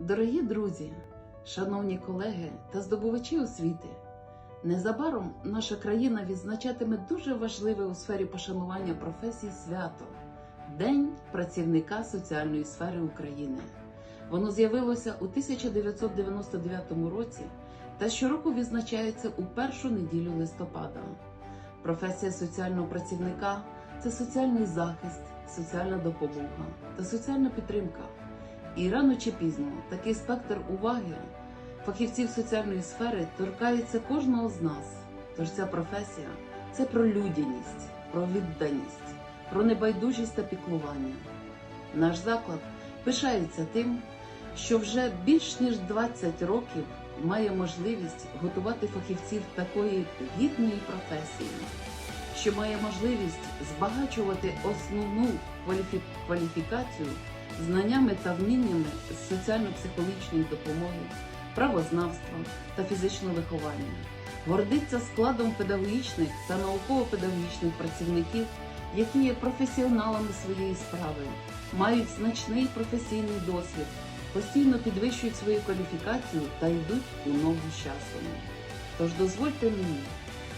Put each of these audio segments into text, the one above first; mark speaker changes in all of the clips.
Speaker 1: Дорогі друзі, шановні колеги та здобувачі освіти, незабаром наша країна відзначатиме дуже важливе у сфері пошанування професій свято День працівника соціальної сфери України. Воно з'явилося у 1999 році та щороку відзначається у першу неділю листопада. Професія соціального працівника це соціальний захист, соціальна допомога та соціальна підтримка. І рано чи пізно такий спектр уваги фахівців соціальної сфери торкається кожного з нас. Тож ця професія це про людяність, про відданість, про небайдужість та піклування. Наш заклад пишається тим, що вже більш ніж 20 років має можливість готувати фахівців такої гідної професії, що має можливість збагачувати основну кваліфі- кваліфікацію знаннями та вміннями з соціально-психологічної допомоги, правознавства та фізичного виховання, гордиться складом педагогічних та науково-педагогічних працівників, які є професіоналами своєї справи, мають значний професійний досвід, постійно підвищують свою кваліфікацію та йдуть у ногу з часом. Тож дозвольте мені,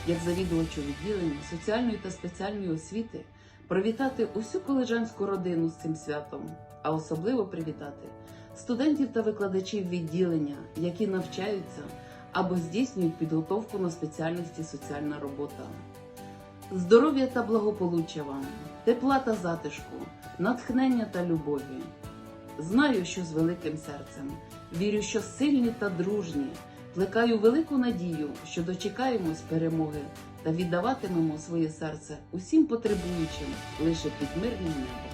Speaker 1: як завідувачу відділення соціальної та спеціальної освіти, привітати усю колежанську родину з цим святом, а особливо привітати студентів та викладачів відділення, які навчаються або здійснюють підготовку на спеціальності соціальна робота. Здоров'я та благополуччя вам, тепла та затишку, натхнення та любові. Знаю, що з великим серцем, вірю, що сильні та дружні, плекаю велику надію, що дочекаємось перемоги та віддаватимемо своє серце усім потребуючим лише під мирним небом.